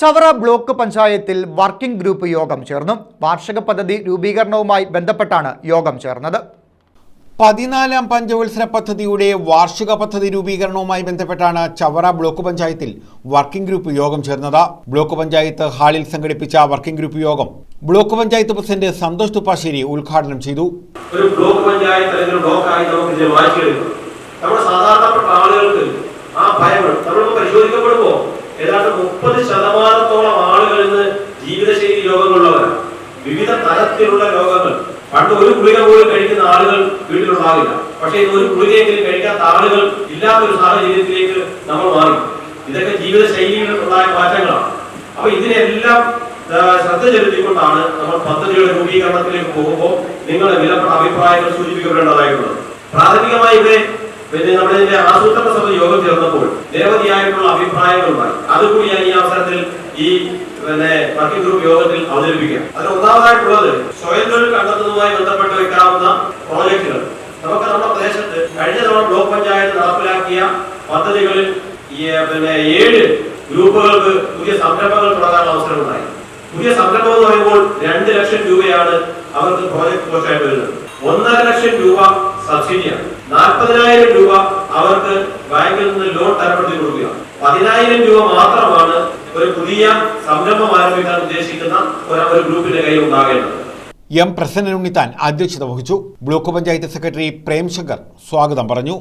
Chavara block പഞ്ചായത്തിൽ working group യോഗം ചേർന്നു. വാർഷിക പദ്ധതി രൂപീകരണവുമായി ബന്ധപ്പെട്ടാണ് യോഗം ചേർന്നത്. പതിനാലാം പഞ്ചവത്സര പദ്ധതിയുടെ വാർഷിക പദ്ധതി രൂപീകരണവുമായി ബന്ധപ്പെട്ടാണ് ചവറ ബ്ലോക്ക് പഞ്ചായത്തിൽ വർക്കിംഗ് ഗ്രൂപ്പ് യോഗം ചേർന്നത്. ബ്ലോക്ക് പഞ്ചായത്ത് ഹാളിൽ സംഘടിപ്പിച്ച വർക്കിംഗ് ഗ്രൂപ്പ് യോഗം ബ്ലോക്ക് പഞ്ചായത്ത് പ്രസിഡന്റ് സന്തോഷ് തുപ്പാശ്ശേരി ഉദ്ഘാടനം ചെയ്തു. ഒരു ബ്ലോക്ക് പഞ്ചായത്ത് ബ്ലോക്കായി നമുക്ക് നമ്മുടെ സാധാരണപ്പെട്ട ആളുകൾക്ക് ആ പരിശോധിക്കപ്പെടുമ്പോൾ ഏതാണ്ട് മുപ്പത് ശതമാനത്തോളം ആളുകൾ ഇന്ന് ജീവിതശൈലി രോഗങ്ങളുള്ളവരാണ് വിവിധ തരത്തിലുള്ള രോഗങ്ങൾ. പണ്ട് ഒരു ഗുളിക പോലും കഴിക്കുന്ന ആളുകൾ വീട്ടിലുണ്ടാവില്ല. പക്ഷേ ഇന്ന് ഒരു ഗുളികയെങ്കിലും കഴിക്കാത്ത ആളുകൾ ഇല്ലാത്തൊരു സാഹചര്യത്തിലേക്ക് നമ്മൾ മാറി. ഇതൊക്കെ ജീവിതശൈലിയിൽ ഉണ്ടായ മാറ്റങ്ങളാണ്. അപ്പൊ ഇതിനെല്ലാം ശ്രദ്ധ ചെലുത്തിക്കൊണ്ടാണ് നമ്മൾ പദ്ധതിയുടെ രൂപീകരണത്തിലേക്ക് പോകുമ്പോൾ നിങ്ങളുടെ വിലപ്പെട്ട അഭിപ്രായങ്ങൾ സൂചിപ്പിക്കപ്പെടേണ്ടതായിട്ടുള്ളത്. പ്രാഥമികമായി ഇവിടെ പിന്നെ നമ്മുടെ ആസൂത്രണ സമിതി യോഗം ചേർന്നപ്പോൾ നിരവധിയായിട്ടുള്ള അഭിപ്രായങ്ങളുമായി. അതുകൂടി ഞാൻ ഈ അവസരത്തിൽ ഈ പിന്നെ വർക്കിംഗ് ഗ്രൂപ്പ് യോഗത്തിൽ അവതരിപ്പിക്കാം അതിൽ ഒന്നാമതായിട്ടുള്ളത് സ്വയം തൊഴിൽ കണ്ടെത്തുന്നതുമായി ബന്ധപ്പെട്ട് വെക്കാവുന്ന പ്രോജക്റ്റുകൾ നമുക്ക് നമ്മുടെ പ്രദേശത്ത് കഴിഞ്ഞ തവണ ബ്ലോക്ക് പഞ്ചായത്ത് നടപ്പിലാക്കിയ പദ്ധതികളിൽ പിന്നെ ഏഴ് ഗ്രൂപ്പുകൾക്ക് പുതിയ സംരംഭങ്ങൾ തുടങ്ങാനുള്ള അവസരമുണ്ടായി. പുതിയ സംരംഭം പറയുമ്പോൾ രണ്ട് ലക്ഷം രൂപയാണ് അവർക്ക് പ്രോജക്ട് കോസ്റ്റായി വരുന്നത്. ഒന്നര ലക്ഷം രൂപ സബ്സിഡിയാണ് നാൽപ്പതിനായിരം രൂപ അവർക്ക് ബാങ്കിൽ നിന്ന് ലോൺ തരപ്പെടുത്തി കൊടുക്കുക പതിനായിരം രൂപ മാത്രമാണ് ഒരു പുതിയ സംരംഭം ആരംഭിക്കാൻ ഉദ്ദേശിക്കുന്ന ഒരു ഗ്രൂപ്പിന്റെ കയ്യിൽ ഉണ്ടാകേണ്ടത്. എം പ്രസന്നൻ ഉണ്ണിത്താൻ അധ്യക്ഷത വഹിച്ചു. ബ്ലോക്ക് പഞ്ചായത്ത് സെക്രട്ടറി പ്രേംശങ്കർ സ്വാഗതം പറഞ്ഞു.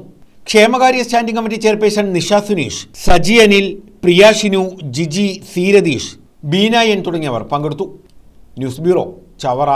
ക്ഷേമകാര്യ standing committee chairperson Nisha Suneesh Saji Anil Priya Shinu Giji സീരതീഷ് Beena N തുടങ്ങിയവർ പങ്കെടുത്തു. News bureau Chavara.